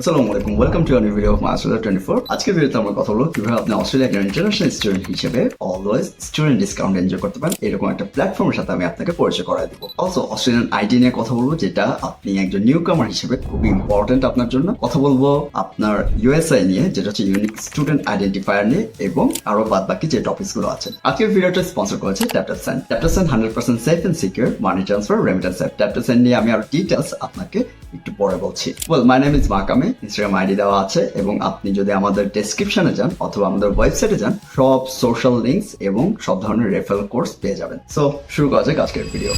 আসসালামু আলাইকুম welcome to new video of master twenty four আজকের ভিডিওতে আমরা কথা বলব কীভাবে আপনি অস্ট্রেলিয়া ইন্টারন্যাশনাল স্টুডেন্ট হিসেবে অলওয়েজ স্টুডেন্ট ডিসকাউন্ট এনজয় করতে পারেন। এরকম একটা প্ল্যাটফর্মের সাথে আমি আপনাকে পরিচয় করাই দিব। অলসো অস্ট্রেলিয়ান আইডি নিয়ে কথা বলব, যেটা আপনি একজন নিউ কামার হিসেবে খুবই ইম্পর্টেন্ট আপনার জন্য। কথা বলব আপনার ইউএসআই নিয়ে, যেটা হচ্ছে ইউনিক স্টুডেন্ট আইডেন্টিফায়ার নিয়ে এবং আরও বাদ বাকি যে টপিকসগুলো আছে। আজকের ভিডিওটা স্পন্সর করেছে TapTapSend TapTapSend hundred percent safe and secure money transfer remittance app TapTapSend নিয়ে আমি আরও ডিটেলস আপনাকে একটু পরে বলছি। ওয়েল মাই নেম ইজ মাকামে ইনস্টাগ্রাম আইডি দেওয়া আছে এবং আপনি যদি আমাদের ডেসক্রিপশনে যান অথবা আমাদের ওয়েবসাইটে যান, সব সোশ্যাল লিঙ্কস এবং সব ধরনের রেফারেল কোর্স পেয়ে যাবেন। সো শুরু করা যাক আজকের ভিডিও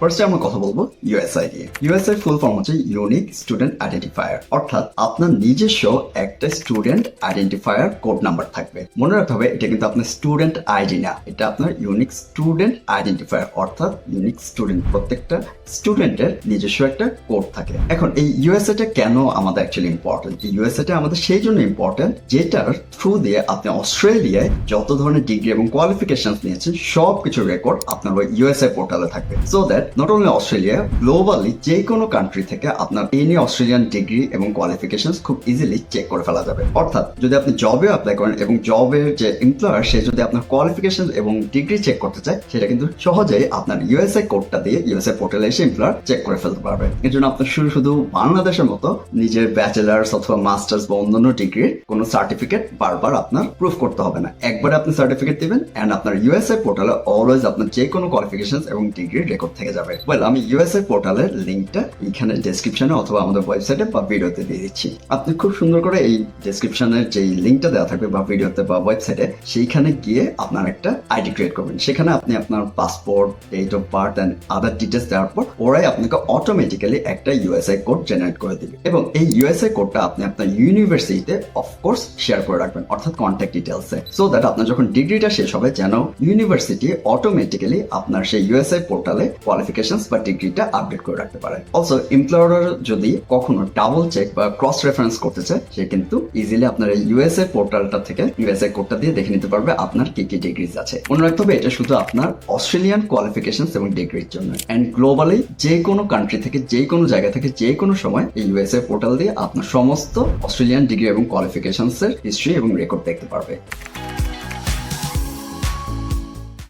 ফার্স্টে আমরা কথা বলব ইউএসআই নিয়ে। ইউএসআই ফুল ফর্ম হচ্ছে ইউনিক স্টুডেন্ট আইডেন্টিফায়ার অর্থাৎ আপনার নিজস্ব একটা স্টুডেন্ট আইডেন্টিফায়ার কোড নাম্বার থাকবে। মনে রাখতে হবে, এটা কিন্তু আপনার স্টুডেন্ট আইডি না, এটা আপনার ইউনিক স্টুডেন্ট আইডেন্টিফায়ার অর্থাৎ ইউনিক স্টুডেন্ট প্রত্যেকটা স্টুডেন্টের নিজস্ব একটা কোড থাকে। এখন, এই ইউএসএটা কেন আমাদের অ্যাকচুয়ালি ইম্পর্টেন্ট ইউএসএটা আমাদের সেই জন্য ইম্পর্টেন্ট যেটার থ্রু দিয়ে আপনি অস্ট্রেলিয়ায় যত ধরনের ডিগ্রি এবং কোয়ালিফিকেশন নিয়েছেন সব কিছু রেকর্ড আপনার ওই ইউএসএ পোর্টালে থাকবে। So that not only Australia globally যে কোনো কান্ট্রি থেকে আপনার এনি অস্ট্রেলিয়ান ডিগ্রি এবং কোয়ালিফিকেশন খুব ইজিলি চেক করে ফেলা যাবে। অর্থাৎ, যদি আপনি জবে অ্যাপ্লাই করেন এবং জবের যে এমপ্লয়ার সে যদি আপনার কোয়ালিফিকেশন এবং ডিগ্রি চেক করতে চায়, সেটা কিন্তু সহজেই আপনার ইউএসএ কোডটা দিয়ে ইউএসএ পোর্টালে এসে এমপ্লয়ার চেক করে ফেলতে পারবে। এর জন্য আপনার শুধু শুধু বাংলাদেশের মতো নিজের ব্যাচেলার্স অথবা মাস্টার্স বা অন্যান্য ডিগ্রির কোনো সার্টিফিকেট বারবার আপনার প্রুফ করতে হবে না। একবারে আপনি সার্টিফিকেট দিবেন এন্ড আপনার ইউএসএ পোর্টালে অলওয়েজ আপনার যে কোনো কোয়ালিফিকেশন এবং ডিগ্রির রেকর্ড থেকে যাবে। ওয়েল আমি ইউএসএ পোর্টালের লিঙ্কটা এখানে ডেসক্রিপশনে অথবা আমাদের ওয়েবসাইটে বা ভিডিওতে দিয়ে দিচ্ছি। আপনি খুব সুন্দর করে এই ডেসক্রিপশনের যে লিঙ্কটা দেওয়া থাকবে বা ভিডিওতে বা ওয়েবসাইটে সেইখানে গিয়ে আপনার একটা আইডি ক্রিয়েট করবেন। সেখানে আপনি আপনার passport date of birth and other details দেওয়ার পর ওরাই আপনাকে অটোমেটিক্যালি একটা ইউএসআই কোড জেনারেট করে দিবে। এবং এই ইউএসআই কোডটা আপনি আপনার ইউনিভার্সিটিতে অফকোর্স শেয়ার করে রাখবেন, অর্থাৎ কন্ট্যাক্ট ডিটেলসে সো দ্যাট আপনার যখন ডিগ্রিটা শেষ হবে, যেন ইউনিভার্সিটি অটোমেটিক্যালি আপনার সেই ইউএসআই পোর্টালে কোয়ালিফিকেশন বা ডিগ্রিটা আপডেট করে রাখতে পারে। অলসো এমপ্লয়ার যদি কখনো ডাবল চেক বা ক্রস রেফারেন্স করতে চায়, সে কিন্তু ইজিলি আপনার এই ইউএসএ পোর্টালটা থেকে ইউএসএ কোডটা দিয়ে দেখে নিতে পারবে আপনার কি কি ডিগ্রিজ আছে। মনে রাখতে হবে, এটা শুধু আপনার অস্ট্রেলিয়ান কোয়ালিফিকেশন এবং ডিগ্রির জন্য। এন্ড গ্লোবালি যে কোনো কান্ট্রি থেকে, যে কোনো জায়গা থেকে, যে কোনো সময় এই ইউএসএ পোর্টাল দিয়ে আপনার সমস্ত অস্ট্রেলিয়ান ডিগ্রি এবং কোয়ালিফিকেশনস এর হিস্ট্রি এবং রেকর্ড দেখতে পারবে।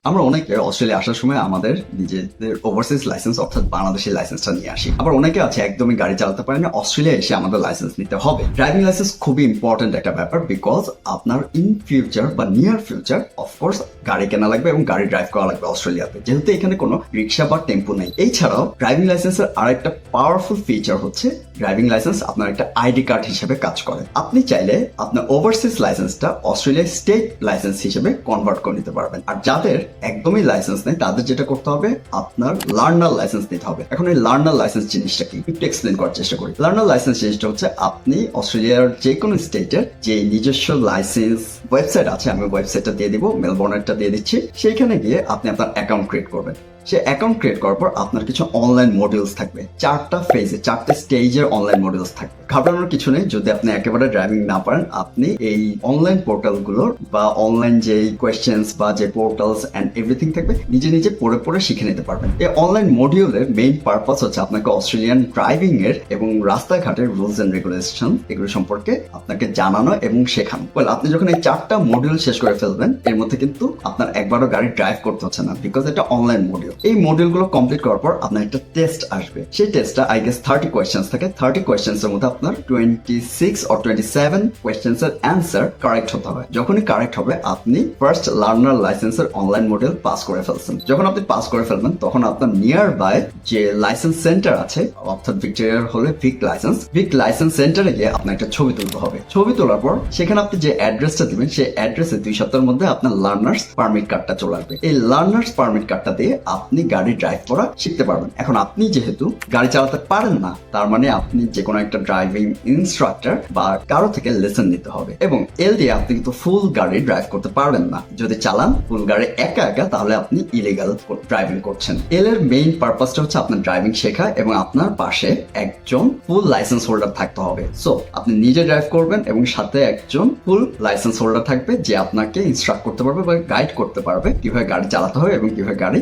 আমরা অনেকে অস্ট্রেলিয়া আসার সময় আমাদের নিজেদের ওভারসিজ লাইসেন্স অর্থাৎ বাংলাদেশের লাইসেন্সটা নিয়ে আসি। আবার অনেকে আছে একদমই গাড়ি চালাতে পারে না অস্ট্রেলিয়া এসে আমাদের লাইসেন্স নিতে হবে। ড্রাইভিং লাইসেন্স খুবই ইম্পর্টেন্ট একটা ব্যাপার বিকজ আপনার ইন ফিউচার বা নিয়ার ফিউচার অফকোর্স গাড়ি কেনা লাগবে এবং গাড়ি ড্রাইভ করা লাগবে অস্ট্রেলিয়াতে। যেহেতু এখানে কোনো রিক্সা বা টেম্পো নেই। এছাড়াও ড্রাইভিং লাইসেন্সের আরেকটা পাওয়ারফুল ফিচার হচ্ছে ড্রাইভিং লাইসেন্স আপনার একটা আইডি কার্ড হিসেবে কাজ করে। আপনি চাইলে আপনার ওভারসিজ লাইসেন্সটা অস্ট্রেলিয়ার স্টেট লাইসেন্স হিসেবে কনভার্ট করে নিতে পারবেন। আর যাদের একদমই লাইসেন্স নেই, তাদের যেটা করতে হবে, আপনার লার্নার লাইসেন্স নিতে হবে। এখন এই লার্নার লাইসেন্স জিনিসটা কি? একটু এক্সপ্লেন করার চেষ্টা করি। লার্নার লাইসেন্স জিনিসটা হচ্ছে, আপনি অস্ট্রেলিয়ার যে কোনো স্টেটের যে নিজস্ব লাইসেন্স ওয়েবসাইট আছে, আমি ওয়েবসাইটটা দিয়ে দিব মেলবোর্নেরটা দিয়ে দিচ্ছি, সেইখানে গিয়ে আপনি আপনার অ্যাকাউন্ট ক্রিয়েট করবেন। সে অ্যাকাউন্ট ক্রিয়েট করার পর আপনার কিছু অনলাইন মডিউলস থাকবে। চারটা ফেজে চারটা স্টেজের অনলাইন মডিউলস থাকবে। ঘাবড়ানোর কিছু নেই, যদি আপনি একেবারে ড্রাইভিং না পারেন, আপনি এই অনলাইন পোর্টালগুলোর বা অনলাইন যে কোয়েশ্চেন্স বা যে পোর্টালস অ্যান্ড এভরিথিং থাকবে, নিজে নিজে পড়ে পড়ে শিখে নিতে পারবেন। এই অনলাইন মডিউলের মেইন পারপাস হচ্ছে আপনাকে অস্ট্রেলিয়ান ড্রাইভিং এর এবং রাস্তাঘাটের রুলস এন্ড রেগুলেশন এগুলো সম্পর্কে আপনাকে জানানো এবং শেখানো। ওয়েল আপনি যখন এই চারটা মডিউল শেষ করে ফেলবেন, এর মধ্যে কিন্তু আপনার একবারও গাড়ি ড্রাইভ করতে হচ্ছে না বিকজ এটা অনলাইন মডিউল এই মডিউলগুলো কমপ্লিট করার পর আপনার একটা টেস্ট আসবে। সেই টেস্টটা আই গেস থার্টি কোয়েশ্চেন্স থাকে। থার্টি কোয়েশ্চেন্স এর মধ্যে আপনার twenty six or twenty seven questions এর অ্যান্সার কারেক্ট হতে হবে। যখনই কারেক্ট হবে, আপনি ফার্স্ট লার্নার লাইসেন্সের অনলাইন মডিউল পাস করে ফেলছেন। যখন আপনি পাস করে ফেলবেন, তখন আপনার নিয়ার বাই যে লাইসেন্স সেন্টার আছে, অর্থাৎ ভিক্টোরিয়ার হলে ভিক লাইসেন্স ভিক লাইসেন্স সেন্টারে গিয়ে আপনার একটা ছবি তুলতে হবে। ছবি তোলার পর সেখানে আপনি যে অ্যাড্রেসটা দিবেন, সেই অ্যাড্রেসে দুই সপ্তাহের মধ্যে আপনার লার্নার্স পারমিট কার্ডটা চলে আসবে। এই লার্নার্স পারমিট কার্ডটা দিয়ে আপনি গাড়ি ড্রাইভ করা শিখতে পারবেন। এখন আপনি যেহেতু গাড়ি চালাতে পারেন না, তার মানে আপনি যে কোনো একটা ড্রাইভিং ইনস্ট্রাক্টর বা কারও থেকে লেসন নিতে হবে। এবং এল দিয়ে আপনি কিন্তু ফুল গাড়ি ড্রাইভ করতে পারবেন না। যদি চালান ফুল গাড়ি একা একা, তাহলে আপনি ইলিগাল ড্রাইভিং করছেন। এল এর মেইন পারপাসটা হচ্ছে আপনার ড্রাইভিং শেখা এবং আপনার পাশে একজন ফুল লাইসেন্স হোল্ডার থাকতে হবে। সো আপনি নিজে ড্রাইভ করবেন এবং সাথে একজন ফুল লাইসেন্স হোল্ডার থাকবে, যে আপনাকে ইনস্ট্রাক্ট করতে পারবে বা গাইড করতে পারবে কীভাবে গাড়ি চালাতে হবে এবং কীভাবে গাড়ি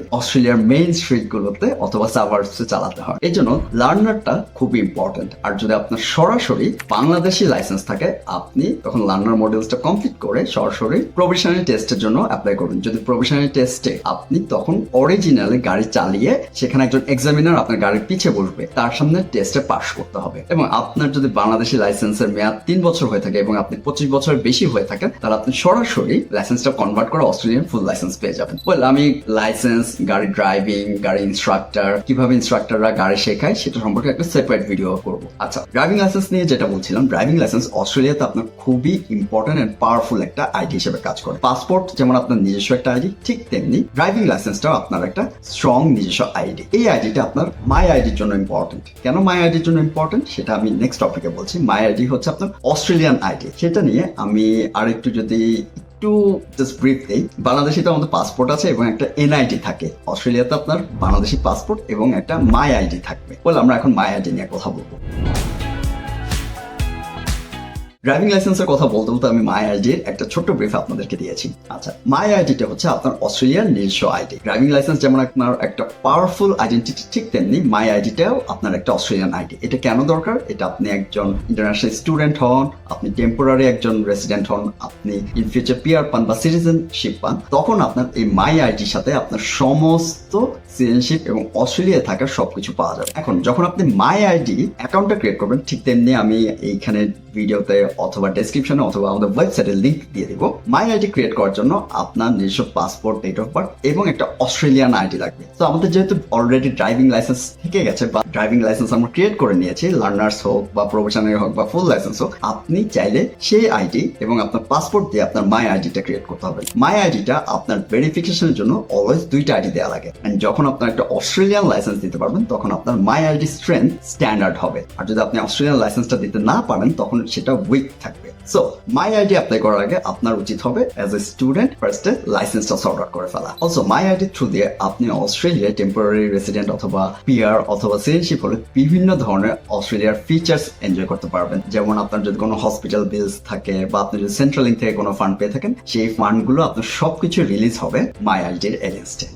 অস্ট্রেলিয়ার মেইন স্ট্রিট গুলোতে অথবা সাভার্সে চালাতে হয়। এই জন্য লার্নারটা খুবই ইম্পর্টেন্ট আর যদি আপনার সরাসরি বাংলাদেশি লাইসেন্স থাকে, আপনি তখন লার্নার মডেলসটা কমপ্লিট করে সরাসরি প্রফেশনাল টেস্টের জন্য অ্যাপ্লাই করবেন যদি প্রফেশনাল টেস্টে আপনি তখন অরিজিনালি গাড়ি চালিয়ে সেখানে একজন এক্সামিনার আপনার গাড়ির পিছে বসবে, তার সামনে টেস্টে পাশ করতে হবে। এবং আপনার যদি বাংলাদেশি লাইসেন্সের মেয়াদ তিন বছর হয়ে থাকে এবং আপনি পঁচিশ বছরের বেশি হয়ে থাকেন, তাহলে আপনি সরাসরি লাইসেন্সটা কনভার্ট করে অস্ট্রেলিয়ান ফুল লাইসেন্স পেয়ে যাবেন। ওয়েল আমি লাইসেন্স গাড়ি ড্রাইভিং গাড়ি ইনস্ট্রাক্টর কীভাবে ইনস্ট্রাক্টররা গাড়ি শেখায় সেটা সম্পর্কে একটা সেপারেট ভিডিও করব। আচ্ছা ড্রাইভিং লাইসেন্স নিয়ে যেটা বলছিলাম ড্রাইভিং লাইসেন্স অস্ট্রেলিয়াতে আপনার খুবই ইম্পর্টেন্ট এন্ড পাওয়ারফুল একটা আইডি হিসেবে কাজ করে। পাসপোর্ট যেমন আপনার নিজস্ব একটা আইডি ঠিক তেমনি ড্রাইভিং লাইসেন্সটাও আপনার একটা স্ট্রং নিজস্ব আইডি এই আইডিটা আপনার মাই আইডির জন্য ইম্পর্টেন্ট কেন মাই আইডির জন্য ইম্পর্টেন্ট সেটা আমি নেক্সট টপিকে বলছি। মাই আইডি হচ্ছে আপনার অস্ট্রেলিয়ান আইডি সেটা নিয়ে আমি আরেকটু যদি একটু জাস্ট ব্রিফ দেই। তো আমাদের পাসপোর্ট আছে এবং একটা এনআইডি থাকে। অস্ট্রেলিয়াতে আপনার বাংলাদেশি পাসপোর্ট এবং একটা মাই আইডি থাকবে। বলে, আমরা এখন মাই আইডি নিয়ে কথা বলব। ড্রাইভিং লাইসেন্সের কথা বলতে বলতে আমি মাই আইডির একটা ছোট্ট ব্রিফ আপনাদেরকে দিয়েছি। আচ্ছা মাই আইডিটা হচ্ছে আপনার অস্ট্রেলিয়ার নিজস্ব আইডি ড্রাইভিং লাইসেন্স যেমন আপনার একটা পাওয়ারফুল আইডেন্টিটি ঠিক তেমনি মাই আইডিটাও আপনার একটা অস্ট্রেলিয়ান আইডি এটা কেন দরকার? এটা আপনি একজন ইন্টারন্যাশনাল স্টুডেন্ট হন, আপনি টেম্পোরারি একজন রেসিডেন্ট হন, আপনি ইন ফিউচার পিয়ার পান বা সিটিজেনশিপ পান, তখন আপনার এই মাই আইডির সাথে আপনার সমস্ত সিটিজেনশিপ এবং অস্ট্রেলিয়ায় থাকার সবকিছু পাওয়া যাবে। এখন, যখন আপনি মাই আইডি অ্যাকাউন্টটা ক্রিয়েট করবেন, ঠিক তেমনি আমি এইখানে ভিডিওতে অথবা ডেসক্রিপশনে অথবা আমাদের ওয়েবসাইটে লিংক দিয়ে দিব। মাই আইডি ক্রিয়েট করার জন্য আপনার নিজস্ব পাসপোর্ট ডেট অফ বার্থ এবং একটা অস্ট্রেলিয়ান আইডি লাগবে। তো আমাদের যেহেতু অলরেডি ড্রাইভিং লাইসেন্স থেকে গেছে বা ড্রাইভিং লাইসেন্স আমরা ক্রিয়েট করে নিয়েছি লার্নার্স হোক বা প্রফেশনাল হোক বা ফুল লাইসেন্স হোক, আপনি চাইলে সেই আইডি এবং আপনার পাসপোর্ট দিয়ে আপনার মাই আইডিটা ক্রিয়েট করতে হবে। মাই আইডিটা আপনার ভেরিফিকেশনের জন্য অলওয়েজ দুইটা আইডি দেওয়া লাগে। এন্ড যখন আপনার একটা অস্ট্রেলিয়ান লাইসেন্স দিতে পারবেন, তখন আপনার মাই আইডি স্ট্রেংথ স্ট্যান্ডার্ড হবে। আর যদি আপনি অস্ট্রেলিয়ান লাইসেন্সটা দিতে না পারেন, তখন সেটা উইক থাকবে। সো মাই আইডি অ্যাপ্লাই করার আগে আপনার উচিত হবে অ্যাজ এ স্টুডেন্ট ফার্স্টে লাইসেন্সটা সর্ট আউট করে ফেলা। অলসো মাই আইডি থ্রু দিয়ে আপনি অস্ট্রেলিয়ায় টেম্পোরারি রেসিডেন্ট অথবা পিআর অথবা সিটিজেনশিপ হলে বিভিন্ন ধরনের অস্ট্রেলিয়ার ফিচার্স এনজয় করতে পারবেন। যেমন আপনার যদি কোনো হসপিটাল বিলস থাকে বা আপনি যদি সেন্ট্রাল লিঙ্ক থেকে কোনো ফান্ড পেয়ে থাকেন, সেই ফান্ডগুলো আপনার সবকিছু রিলিজ হবে মাই আইডির এগেনস্টে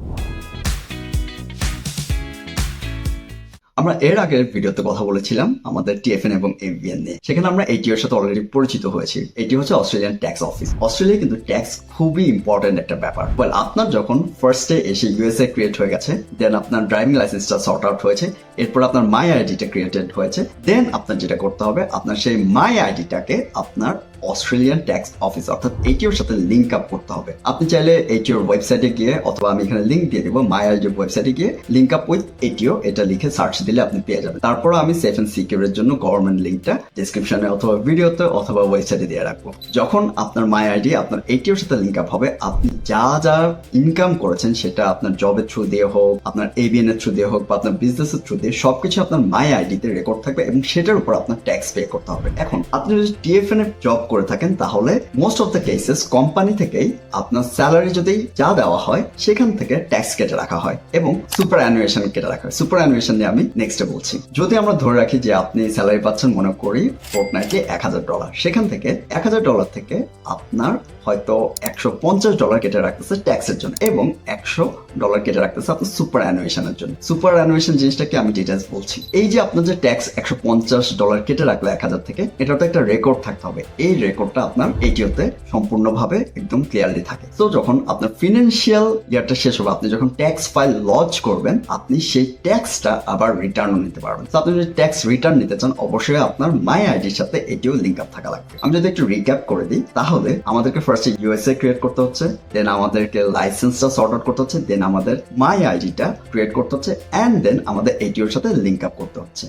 আমরা এর আগের ভিডিওতে কথা বলেছিলাম আমাদের টিএফএন এবং এভিএন নিয়ে। সেখানে আমরা এটিও এর সাথে অলরেডি পরিচিত হয়েছি। এটি হচ্ছে অস্ট্রেলিয়ান ট্যাক্স অফিস অস্ট্রেলিয়া কিন্তু ট্যাক্স খুবই ইম্পর্টেন্ট একটা ব্যাপার। ওয়েল আপনার যখন ফার্স্টে এসে ইউএসএ ক্রিয়েট হয়ে গেছে দেন আপনার ড্রাইভিং লাইসেন্সটা সর্ট আউট হয়েছে, এরপর আপনার মাই আইডিটা ক্রিয়েটেড হয়েছে দেন আপনার যেটা করতে হবে, আপনার সেই মাই আইডিটাকে আপনার অস্ট্রেলিয়ান ট্যাক্স অফিস অর্থাৎ এটিওর সাথে লিঙ্ক আপ করতে হবে। আপনি চাইলে এটিওর ওয়েবসাইটে গিয়ে, অথবা আমি এখানে লিঙ্ক দিয়ে দেবো মাই আইডির ওয়েবসাইটে গিয়ে লিঙ্ক আপ উইথ এটিও এটা লিখে সার্চ দিলে আপনি পেয়ে যাবেন। তারপর আমি সেফ এন্ড সিকিউরের জন্য গভর্নমেন্ট লিঙ্কটা ডিসক্রিপশনে অথবা ভিডিওতে অথবা ওয়েবসাইটে দিয়ে রাখব। যখন আপনার মাই আইডি আপনার এটিওর সাথে লিঙ্ক আপ হবে, আপনি যা যা ইনকাম করেছেন সেটা আপনার জবের থ্রু দিয়ে হোক, আপনার এবিএন এর থ্রু দিয়ে হোক বা আপনার বিজনেসের থ্রু দিয়ে সবকিছু আপনার মাই আইডিতে রেকর্ড থাকবে এবং সেটার উপর আপনার ট্যাক্স পে করতে হবে। এখন, আপনি যদি টিএফএন এর জব করে থাকেন, তাহলে most of the cases company থেকেই আপনার স্যালারি যদি যা দেওয়া হয়, সেখান থেকে ট্যাক্স কেটে রাখা হয় এবং সুপার অ্যানুয়েশন কেটে রাখা হয়। সুপার অ্যানুয়েশন নিয়ে আমি নেক্সটে বলছি। যদি আমরা ধরে রাখি যে আপনি স্যালারি পাচ্ছেন মনে করি ফোর্টনাইটে এক হাজার ডলার সেখান থেকে এক হাজার ডলার থেকে আপনার হয়তো একশো পঞ্চাশ ডলার কেটে রাখতেছে ট্যাক্সের জন্য এবং একশো ডলার কেটে রাখতেছে আপনার সুপার অ্যানুয়েশনের জন্য। সুপার অ্যানুয়েশন জিনিসটাকে আমি ডিটেলস বলছি? এই যে আপনার যে ট্যাক্স একশো পঞ্চাশ ডলার কেটে রাখল এক হাজার থেকে এটা তো একটা রেকর্ড থাকতে হবে। এই রেকর্ডটা আপনার এটিওতে সম্পূর্ণভাবে একদম ক্লিয়ারলি থাকে। তো যখন আপনার ফিনান্সিয়াল ইয়ারটা শেষ হবে, আপনি যখন ট্যাক্স ফাইল লঞ্চ করবেন, আপনি সেই ট্যাক্সটা আবার রিটার্নও নিতে পারবেন। তো আপনি যদি ট্যাক্স রিটার্ন নিতে চান, অবশ্যই আপনার মাই আইডির সাথে এটিও লিঙ্ক আপ থাকা লাগবে। আমি যদি একটু রিক্যাপ করে দিই, তাহলে আমাদেরকে ফার্স্টে ইউএসএ ক্রিয়েট করতে হচ্ছে দেন আমাদেরকে লাইসেন্সটা সর্ট আউট করতে হচ্ছে দেন আমাদের মাই আইডিটা ক্রিয়েট করতে হচ্ছে অ্যান্ড দেন আমাদের এটিওর সাথে লিঙ্ক আপ করতে হচ্ছে।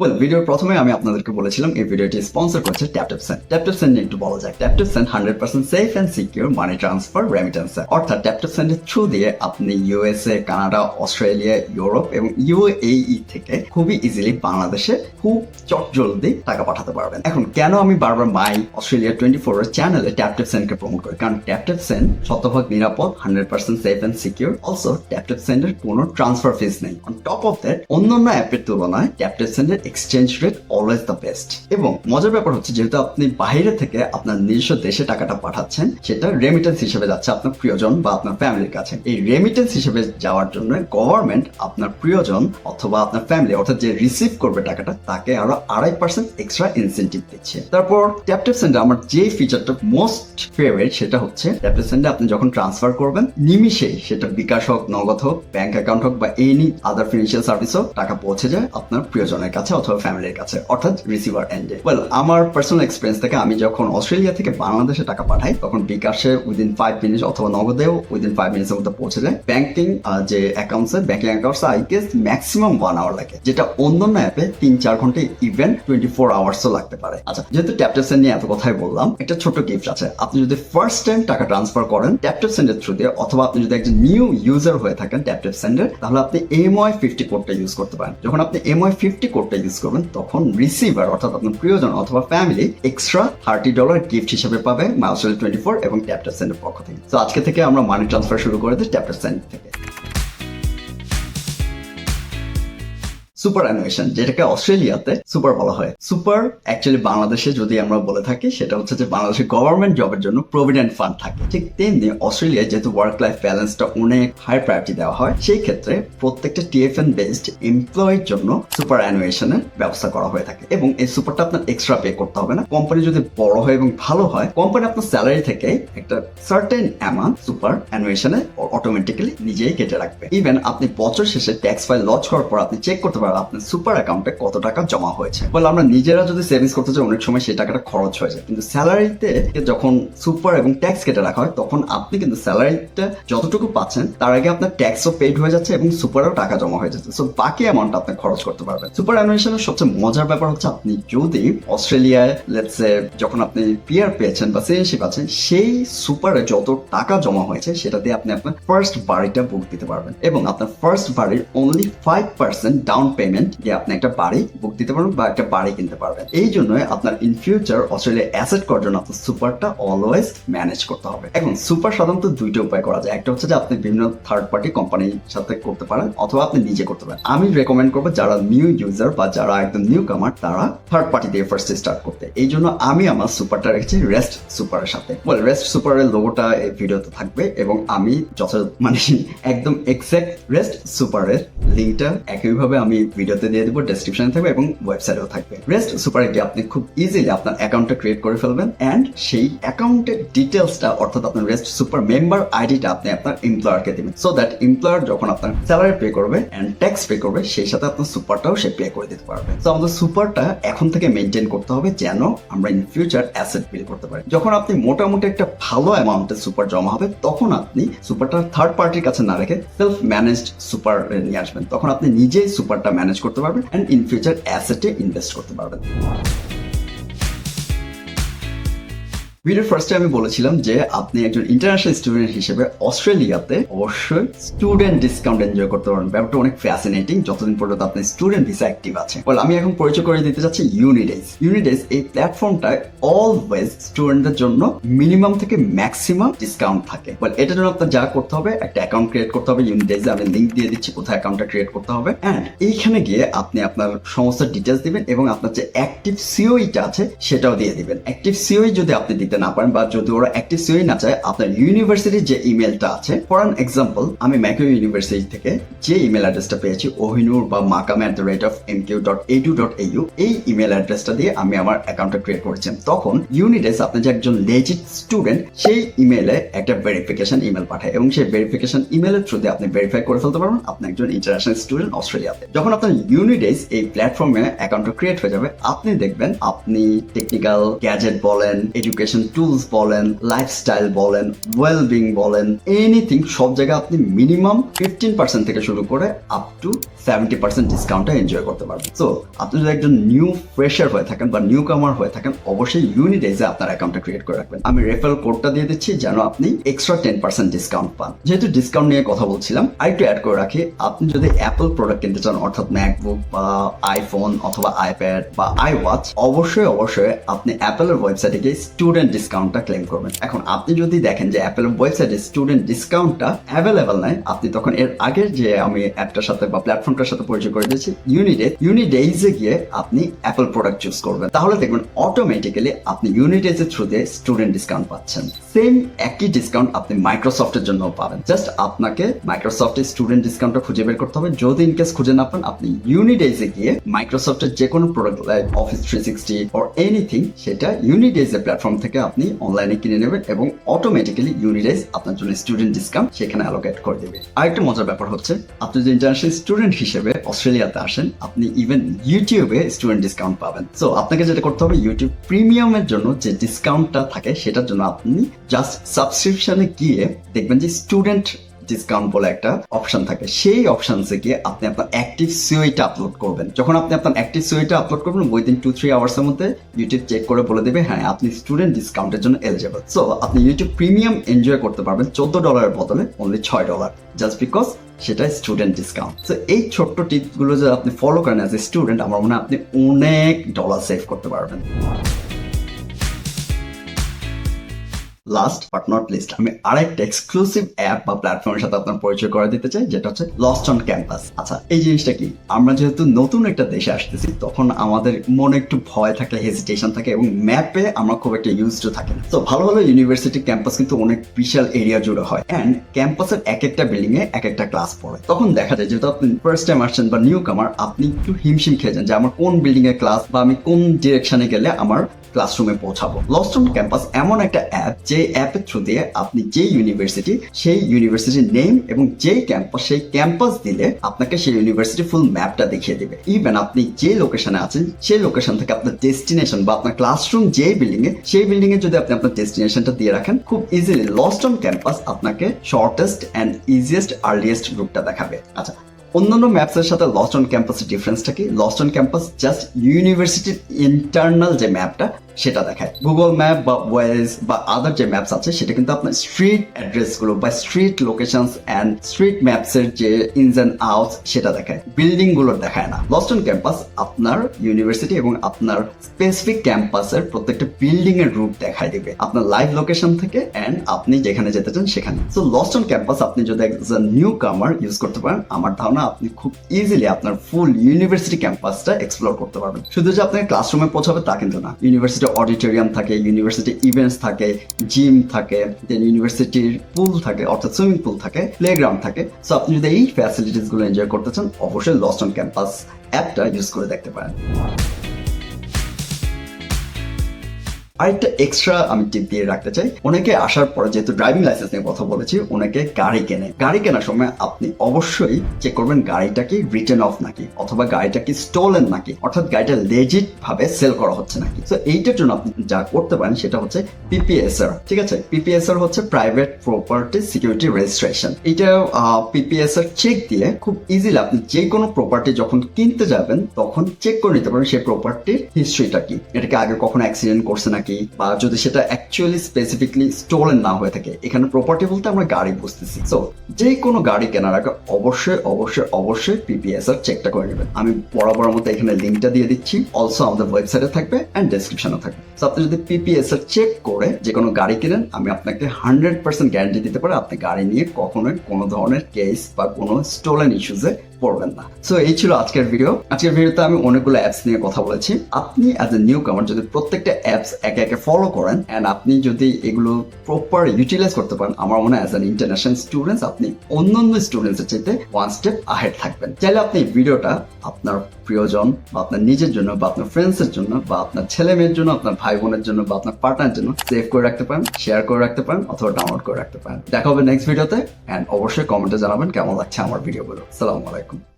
ওয়েল ভিডিওর প্রথমে আমি আপনাদেরকে বলেছিলাম এই ভিডিওটি স্পন্সর করছে ট্যাপটপসেন ট্যাপটপসেন একটু বলা যাক। TapTapSend hundred percent safe and secure money transfer remittance অর্থাৎ ট্যাপটপসেনের থ্রু দিয়ে আপনি ইউএসএ কানাডা অস্ট্রেলিয়া ইউরোপ এবং ইউএই থেকে খুবই ইজিলি বাংলাদেশে খুব চটজলদি টাকা পাঠাতে পারবেন। এখন কেন আমি বারবার মাই অস্ট্রেলিয়া টোয়েন্টি ফোর চ্যানেলে ট্যাপটপসেনকে প্রমোট করি? কারণ ট্যাপটপসেন শতভাগ নিরাপদ hundred percent safe and secure also ট্যাপটপসেনের কোনো ট্রান্সফার ফিস নেই। অন টপ অফ দ্যাট অন্যান্য অ্যাপের তুলনায় ট্যাপটপসেনের exchange rate always the best এবং মজার ব্যাপার হচ্ছে, যেহেতু আপনি বাইরে থেকে আপনার নিজস্ব দেশে টাকাটা পাঠাচ্ছেন, সেটা রেমিটেন্স হিসেবে যাচ্ছে আপনার প্রিয়জন বা আপনার ফ্যামিলির কাছে। এই রেমিটেন্স হিসেবে যাওয়ার জন্য গভর্নমেন্ট আপনার প্রিয়জন অথবা আপনার ফ্যামিলি অর্থাৎ যে রিসিভ করবে টাকাটা, তাকে আরও আড়াই পার্সেন্ট এক্সট্রা ইনসেন্টিভ দিচ্ছে। তারপর ট্যাপটেপ সেন্ডে আমার যে ফিচারটা মোস্ট ফেভারিট সেটা হচ্ছে ট্যাপটেপ সেন্ডে আপনি যখন ট্রান্সফার করবেন নিমিশেই সেটা বিকাশ হোক, নগদ হোক ব্যাংক অ্যাকাউন্ট হোক বা এনি আদার ফিনান্সিয়াল সার্ভিস হোক, টাকা পৌঁছে যায় আপনার প্রিয়জনের কাছে অথবা ফ্যামিলির কাছে, অর্থাৎ রিসিভার এন্ডে ওয়েল আমার পার্সোনাল এক্সপিরিয়েন্স থেকে আমি যখন অস্ট্রেলিয়া থেকে বাংলাদেশে টাকা পাঠাই, তখন বিকাশে উইদিন ফাইভ মিনিট অথবা নগদেও উইদিন ফাইভ মিনিটের মধ্যে পৌঁছে যায়। ব্যাংকিং যে accounts banking accounts I guess maximum one hour লাগে। যেটা অন্যান্য অ্যাপে তিন চার ঘণ্টা ইভেন টোয়েন্টি ফোর আওয়ার্সও লাগতে পারে। আচ্ছা যেহেতু ট্যাপটেপসেন নিয়ে এত কথাই বললাম, একটা ছোট গিফট আছে। আপনি যদি ফার্স্ট টাইম টাকা ট্রান্সফার করেন ট্যাপটেপসেন্ডের থ্রু দিয়ে, অথবা আপনি যদি একজন নিউ ইউজার হয়ে থাকেন ট্যাপটেপসেন্ডের তাহলে আপনি এমওয়াই ফিফটি কোডটা ইউজ করতে পারেন। যখন আপনি এমওয়াই ফিফটি কোডটা ইউজ করবেন, তখন রিসিভার অর্থাৎ আপনার প্রিয়জন অথবা family extra thirty dollar gift হিসেবে পাবে মাউসেল টোয়েন্টি ফোর এবং ট্যাপটেপসেন্ডের পক্ষ থেকে। তো আজকে থেকে আমরা মানি ট্রান্সফার শুরু করে দিই ট্যাপটেপসেন্ড থেকে। সুপার অ্যানুয়েশন যেটাকে অস্ট্রেলিয়াতে সুপার বলা হয়। সুপার অ্যাকচুয়ালি বাংলাদেশে যদি আমরা বলে থাকি, সেটা হচ্ছে যে বাংলাদেশের গভর্নমেন্ট জবের জন্য প্রভিডেন্ট ফান্ড থাকে। ঠিক তেমনি অস্ট্রেলিয়ায় যেহেতু ওয়ার্ক লাইফ ব্যালেন্সটা অনেক হাই প্রায়োরিটি দেওয়া হয়, সেই ক্ষেত্রে প্রত্যেকটা টিএফএন বেসড এমপ্লয়ের জন্য সুপার অ্যানুয়েশনের ব্যবস্থা করা হয়ে থাকে। এবং এই সুপারটা আপনার এক্সট্রা পে করতে হবে না। কোম্পানি যদি বড় হয় এবং ভালো হয় কোম্পানি আপনার স্যালারি থেকে একটা সার্টেন অ্যামাউন্ট সুপার অ্যানুয়েশনে অটোমেটিক্যালি নিজেই কেটে রাখবে। ইভেন আপনি বছর শেষে ট্যাক্স ফাইল লঞ্চ করার পর আপনি চেক করতে পারবেন আপনার সুপার অ্যাকাউন্টে কত টাকা জমা হয়েছে? বলে, আমরা নিজেরা যদি সেভিংস করতে চাই, অনেক সময় সেই টাকাটা খরচ হয়ে যায়। কিন্তু স্যালারিতে যখন সুপার এবং ট্যাক্স কেটে রাখা হয়, তখন আপনি কিন্তু স্যালারিটা যতটুকু পাচ্ছেন, তার আগে আপনার ট্যাক্সও পেড হয়ে যাচ্ছে এবং সুপারও টাকা জমা হয়ে যাচ্ছে। সো বাকি অ্যামাউন্ট আপনি খরচ করতে পারবেন। সুপার অ্যানুয়েশনের সবচেয়ে মজার ব্যাপার হচ্ছে, আপনি যদি অস্ট্রেলিয়ায় লেটসে যখন আপনি পিয়ার পেয়েছেন বা সিটিজেনশিপ আছেন সেই সুপারে যত টাকা জমা হয়েছে, সেটা দিয়ে আপনি আপনার ফার্স্ট বাড়িটা বুক দিতে পারবেন। এবং আপনার ফার্স্ট বাড়ির only five percent down payment দিয়ে আপনি একটা বাড়ি বুক দিতে পারবেন বা একটা বাড়ি কিনতে পারবেন। এই জন্য আপনার ইন ফিউচার অস্ট্রেলিয়া অ্যাসেট করার জন্য আপনার সুপারটা অলওয়েজ ম্যানেজ করতে হবে। এখন সুপার সাধারণত দুইটা উপায় করা যায়। একটা হচ্ছে যে আপনি বিভিন্ন থার্ড পার্টি কোম্পানির সাথে করতে পারেন অথবা আপনি নিজে করতে পারেন। আমি রেকমেন্ড করব যারা নিউ ইউজার বা যারা একদম নিউ কামার তারা থার্ড পার্টি দিয়ে ফার্স্ট স্টার্ট করতে। এই জন্য আমি আমার সুপারটা রেখেছি রেস্ট সুপারের সাথে। বলে রেস্ট সুপারের লোগোটা এই ভিডিওতে থাকবে এবং আমি যথাযথ মানে একদম এক্সাক্ট রেস্ট সুপারের লিঙ্কটা একইভাবে আমি ভিডিওতে দিয়ে দেবো ডেসক্রিপশনে থাকবে এবং ওয়েবসাইটেও থাকবে। রেস্ট সুপারে গিয়ে আপনি খুব ইজিলি আপনার অ্যাকাউন্টটা ক্রিয়েট করে ফেলবেন অ্যান্ড সেই অ্যাকাউন্টের ডিটেলসটা অর্থাৎ আপনার রেস্ট সুপার মেম্বার আইডিটা আপনি আপনার এমপ্লয়ারকে দিবেন। সো দ্যাট এমপ্লয়ার যখন আপনার স্যালারি পে করবে অ্যান্ড ট্যাক্স পে করবে, সেই সাথে আপনার সুপারটাও সে পে করে দিতে পারবে। তো আমাদের সুপারটা এখন থেকে মেনটেন করতে হবে যেন আমরা ইন ফিউচার অ্যাসেট বিল করতে পারি। যখন আপনি মোটামুটি একটা ভালো অ্যামাউন্টের সুপার জমা হবে, তখন আপনি সুপারটা থার্ড পার্টির কাছে না রেখে সেলফ ম্যানেজড সুপার নিয়ে আসবেন। তখন আপনি নিজেই সুপারটা ম্যানেজ করতে পারবেন অ্যান্ড ইন ফিউচার অ্যাসেটে ইনভেস্ট করতে পারবেন। ভিডিওর ফার্স্টে আমি বলেছিলাম যে আপনি একজন ইন্টারন্যাশনাল স্টুডেন্ট হিসেবে অস্ট্রেলিয়াতে অবশ্যই স্টুডেন্ট ডিসকাউন্ট এনজয় করতে পারবেন। ব্যাপারটা অনেক ফ্যাসিনেটিং যতদিন পর্যন্ত আপনি স্টুডেন্ট ভিসা অ্যাক্টিভ আছে। বল আমি এখন পরিচয় করে দিতে চাচ্ছি ইউনিডেজ ইউনিডেজ এই প্ল্যাটফর্মটায় অলওয়েজ স্টুডেন্টদের জন্য মিনিমাম থেকে ম্যাক্সিমাম ডিসকাউন্ট থাকে। বল এটার জন্য আপনার যা করতে হবে, একটা অ্যাকাউন্ট ক্রিয়েট করতে হবে ইউনিডেজে আমি লিঙ্ক দিয়ে দিচ্ছি, কোথায় অ্যাকাউন্টটা ক্রিয়েট করতে হবে। অ্যান্ড এইখানে গিয়ে আপনি আপনার সমস্ত ডিটেলস দিবেন এবং আপনার যে অ্যাক্টিভ সিওইটা আছে, সেটাও দিয়ে দিবেন। অ্যাক্টিভ সিওই যদি আপনি দিতে না পারেন বা যদি ওরা অ্যাক্টিভ সিওই না চায়, আপনার ইউনিভার্সিটির যে ইমেলটা আছে ফর অ্যান এক্সাম্পল আমি ম্যাকিউ ইউনিভার্সিটি থেকে যে ইমেল অ্যাড্রেসটা পেয়েছি ওহিনুর বা Makam at the rate of M Q dot edu dot AU এই ইমেল অ্যাড্রেসটা দিয়ে আমি আমার অ্যাকাউন্টটা ক্রিয়েট করেছিলাম তখন ইউনিডেস আপনি যে একজন লেজিট স্টুডেন্ট সেই ইমেলে একটা ভেরিফিকেশন ইমেল পাঠায় এবং সেই ভেরিফিকেশন ইমেলের থ্রুতে আপনি ভেরিফাই করে ফেলতে পারবেন আপনি একজন ইন্টারন্যাশনাল স্টুডেন্ট অস্ট্রেলিয়াতে। যখন আপনার ইউনিডেস এই প্ল্যাটফর্মে অ্যাকাউন্টটা ক্রিয়েট হয়ে যাবে, আপনি দেখবেন, আপনি টেকনিক্যাল গ্যাজেট বলেন এডুকেশন কমিউনিকেশন টুলস বলেন লাইফস্টাইল বলেন ওয়েলবিং বলেন এনিথিং সব জায়গায় আপনি মিনিমাম ফিফটিন পার্সেন্ট থেকে শুরু করে আপ টু সেভেন্টি পার্সেন্ট ডিসকাউন্টটা এনজয় করতে পারবেন। সো আপনি যদি একজন নিউ ফ্রেশার হয়ে থাকেন বা নিউ কামার হয়ে থাকেন, অবশ্যই ইউনিডেজে আপনার অ্যাকাউন্টটা ক্রিয়েট করে রাখবেন। আমি রেফারেল কোডটা দিয়ে দিচ্ছি যেন আপনি এক্সট্রা টেন পার্সেন্ট ডিসকাউন্ট পান। যেহেতু ডিসকাউন্ট নিয়ে কথা বলছিলাম, আরেকটু অ্যাড করে রাখি, আপনি যদি অ্যাপল প্রোডাক্ট কিনতে চান, অর্থাৎ ম্যাকবুক বা আইফোন অথবা আইপ্যাড বা আই ওয়াচ অবশ্যই অবশ্যই আপনি অ্যাপেলের ওয়েবসাইটে গিয়ে স্টুডেন্ট ডিসকাউন্টটা ক্লেম করবেন। এখন আপনি যদি দেখেন যে অ্যাপেলের ওয়েবসাইটে স্টুডেন্ট ডিসকাউন্টটা অ্যাভেলেবেল নাই, আপনি তখন এর আগের যে আমি অ্যাপটার সাথে বা প্ল্যাটফর্মটার সাথে পরিচয় করে দিয়েছি ইউনিডে ইউনিডেইজে গিয়ে আপনি অ্যাপল প্রোডাক্ট চুজ করবেন। তাহলে দেখবেন অটোমেটিক্যালি আপনি ইউনিডেজের থ্রুতে স্টুডেন্ট ডিসকাউন্ট পাচ্ছেন। সেম একই ডিসকাউন্ট আপনি মাইক্রোসফটের জন্য পাবেন। জাস্ট আপনাকে মাইক্রোসফটের স্টুডেন্ট ডিসকাউন্টটা খুঁজে বের করতে হবে। যদি ইন কেস খুঁজে না পান, আপনি ইউনিডেজে গিয়ে মাইক্রোসফটের যে কোনো product like office three sixty or anything সেটা ইউনিডেজের প্ল্যাটফর্ম থেকে আপনি অনলাইনে কিনে নেবেন এবং অটোমেটিক্যালি ইউনিটাইজ আপনার জন্য স্টুডেন্ট ডিসকাউন্ট সেখানে অ্যালোকেট করে দেবে। আরেকটা মজার ব্যাপার হচ্ছে, আপনি যদি ইন্টারন্যাশনাল স্টুডেন্ট হিসেবে অস্ট্রেলিয়াতে আসেন, আপনি ইভেন ইউটিউবে স্টুডেন্ট ডিসকাউন্ট পাবেন। সো আপনাকে যেটা করতে হবে ইউটিউব প্রিমিয়ামের জন্য যে ডিসকাউন্টটা থাকে, সেটার জন্য আপনি জাস্ট সাবস্ক্রিপশনে গিয়ে দেখবেন যে স্টুডেন্ট ডিসকাউন্ট বলে একটা অপশন থাকে। সেই অপশন গিয়ে আপনি আপনার অ্যাক্টিভ সিওইটা আপলোড করবেন। যখন আপনি আপনার অ্যাক্টিভ সিওইটা আপলোড করবেন উইদিন টু থ্রি আওয়ার্সের মধ্যে ইউটিউব চেক করে বলে দেবে হ্যাঁ আপনি স্টুডেন্ট ডিসকাউন্টের জন্য এলিজেবল সো আপনি ইউটিউব প্রিমিয়াম এনজয় করতে পারবেন চোদ্দ ডলারের বদলে অনলি ছয় ডলার জাস্ট বিকজ সেটা স্টুডেন্ট ডিসকাউন্ট তো এই ছোট্ট টিপসগুলো যদি আপনি ফলো করেন অ্যাজ এ স্টুডেন্ট আমার মনে হয় আপনি অনেক ডলার সেভ করতে পারবেন। লাস্ট বাট নট লিস্ট আমি আরেকটা এক্সক্লুসিভ অ্যাপ বা প্ল্যাটফর্মের সাথে আপনার পরিচয় করে দিতে চাই, যেটা হচ্ছে লস্ট অন ক্যাম্পাস আচ্ছা এই জিনিসটা কি? আমরা যেহেতু নতুন একটা দেশে আসতেছি, তখন আমাদের মনে একটু ভয় থাকে হেজিটেশন থাকে এবং ম্যাপে আমরা খুব একটা ইউজ টু থাকি তো ভালো ভালো ইউনিভার্সিটি ক্যাম্পাস কিন্তু অনেক বিশাল এরিয়া জুড়ে হয়। অ্যান্ড ক্যাম্পাসের এক একটা বিল্ডিং এ এক একটা ক্লাস পড়ে। তখন দেখা যায়, যেহেতু আপনি ফার্স্ট টাইম আসছেন বা নিউ কামার আপনি একটু হিমশিম খেয়ে যান যে আমার কোন বিল্ডিং এ ক্লাস বা আমি কোন ডিরেকশনে গেলে আমার ক্লাসরুমে পৌঁছাবো। লস্ট অন ক্যাম্পাস এমন একটা অ্যাপ যে অ্যাপের থ্রু দিয়ে আপনি যে ইউনিভার্সিটি সেই ইউনিভার্সিটির নেম এবং যেই ক্যাম্পাস সেই ক্যাম্পাস দিলে আপনাকে সেই ইউনিভার্সিটি ফুল ম্যাপটা দেখিয়ে দেবে। ইভেন আপনি যে লোকেশনে আছেন, সেই লোকেশন থেকে আপনার ডেস্টিনেশন বা আপনার ক্লাসরুম যে বিল্ডিং এ সেই বিল্ডিং এ যদি আপনি আপনার ডেস্টিনেশনটা দিয়ে রাখেন, খুব ইজিলি লস্ট অন ক্যাম্পাস আপনাকে শর্টেস্ট অ্যান্ড ইজিয়েস্ট আর্লিয়েস্ট রুটটা দেখাবে। আচ্ছা অন্যান্য ম্যাপসের সাথে লস্টন ক্যাম্পাসের ডিফারেন্সটা কি? লস্ট অন ক্যাম্পাস জাস্ট ইউনিভার্সিটির ইন্টারনাল যে ম্যাপটা সেটা দেখায়। গুগল ম্যাপ বা ওয়েজ বা আদার যে ম্যাপস আছে, সেটা কিন্তু আপনার স্ট্রিট অ্যাড্রেসগুলো বা স্ট্রিট লোকেশনস অ্যান্ড স্ট্রিট ম্যাপসের যে ইনস অ্যান্ড আউটস সেটা দেখায়। বিল্ডিংগুলো দেখায় না। লস্ট অন ক্যাম্পাস আপনার ইউনিভার্সিটি এবং আপনার স্পেসিফিক ক্যাম্পাসের প্রত্যেকটা বিল্ডিং এর রূপ দেখায় দিবে। আপনার লাইভ লোকেশন থেকে অ্যান্ড আপনি যেখানে যেতে চান সেখানে। সো লস্টন ক্যাম্পাস আপনি যদি একজন নিউ কামার ইউজ করতে পারেন, আমার ধারণা আপনি খুব ইজিলি আপনার ফুল ইউনিভার্সিটি ক্যাম্পাসটা এক্সপ্লোর করতে পারবেন। শুধু যে আপনার ক্লাসরুমে পৌঁছাবে তা কিন্তু না। ইউনিভার্সিটি অডিটোরিয়াম থাকে ইউনিভার্সিটি ইভেন্টস থাকে জিম থাকে দেন ইউনিভার্সিটির পুল থাকে, অর্থাৎ সুইমিং পুল থাকে প্লেগ্রাউন্ড থাকে। সো আপনি যদি এই ফ্যাসিলিটিসগুলো এনজয় করতে চান, অবশ্যই লস্ট অন ক্যাম্পাস অ্যাপটা ইউজ করে দেখতে পারেন। আরেকটা এক্সট্রা আমি টিপ দিয়ে রাখতে চাই। অনেকে আসার পরে যেহেতু ড্রাইভিং লাইসেন্স নিয়ে কথা বলেছি, অনেকে গাড়ি কেনে। গাড়ি কেনার সময় আপনি অবশ্যই চেক করবেন গাড়িটা কি রিটার্ন অফ নাকি, অথবা গাড়িটা কি স্টোলেন নাকি, অর্থাৎ গাড়িটা লেজিট ভাবে সেল করা হচ্ছে নাকি। তো এইটার জন্য আপনি যা করতে পারেন সেটা হচ্ছে পিপিএসআর ঠিক আছে? পিপিএসআর হচ্ছে প্রাইভেট প্রপার্টি সিকিউরিটি রেজিস্ট্রেশন এটা পিপিএসআর চেক দিয়ে খুব ইজিলি আপনি যে কোনো প্রপার্টি যখন কিনতে যাবেন, তখন চেক করে নিতে পারেন সেই প্রপার্টির হিস্ট্রিটা কি। এটাকে আগে কখনো অ্যাক্সিডেন্ট করছে নাকি বা যদি সেটা অ্যাকচুয়ালি স্পেসিফিকলি স্টোলেন না হয়ে থাকে, এখানে প্রপার্টি বলতে আমরা গাড়ি বুঝতেছি। সো যে কোনো গাড়ি কেনার আগে অবশ্যই অবশ্যই অবশ্যই পিপিএসআর চেকটা করে নেবেন। আমি বরাবর মতো এখানে লিঙ্কটা দিয়ে দিচ্ছি। অলসো আমাদের ওয়েবসাইটে থাকবে অ্যান্ড ডেসক্রিপশনে থাকবে। সো আপনি যদি পিপিএসআর চেক করে যে কোনো গাড়ি কিনেন, আমি আপনাকে হান্ড্রেড পার্সেন্ট গ্যারান্টি দিতে পারি আপনি গাড়ি নিয়ে কখনোই কোনো ধরনের কেস বা কোনো স্টোলেন ইস্যুজে পড়বেন না। সো এই ছিল আজকের ভিডিও আজকের ভিডিওতে আমি অনেকগুলো অ্যাপস নিয়ে কথা বলেছি। আপনি অ্যাজ এ নিউ কামার যদি প্রত্যেকটা অ্যাপস একে একে ফলো করেন অ্যান্ড আপনি যদি এগুলো প্রপার ইউটিলাইজ করতে পারেন, আমার মনে হয় অ্যাজ অ্যান ইন্টারন্যাশনাল স্টুডেন্টস আপনি অন্যান্য স্টুডেন্টসের চাইতে ওয়ান স্টেপ আহেড থাকবেন। চাইলে আপনি ভিডিওটা আপনার প্রিয়জন, বা আপনার নিজের জন্য, বা আপনার ফ্রেন্ডসের জন্য, বা আপনার ছেলে মেয়ের জন্য, আপনার ভাই বোনের জন্য, বা আপনার পার্টনার জন্য সেভ করে রাখতে পারেন শেয়ার করে রাখতে পারেন, অথবা ডাউনলোড করে রাখতে পারেন। দেখা হবে নেক্সট ভিডিওতে অ্যান্ড অবশ্যই কমেন্টে জানাবেন কেমন লাগছে আমার ভিডিওগুলো সালামু আলাইকুম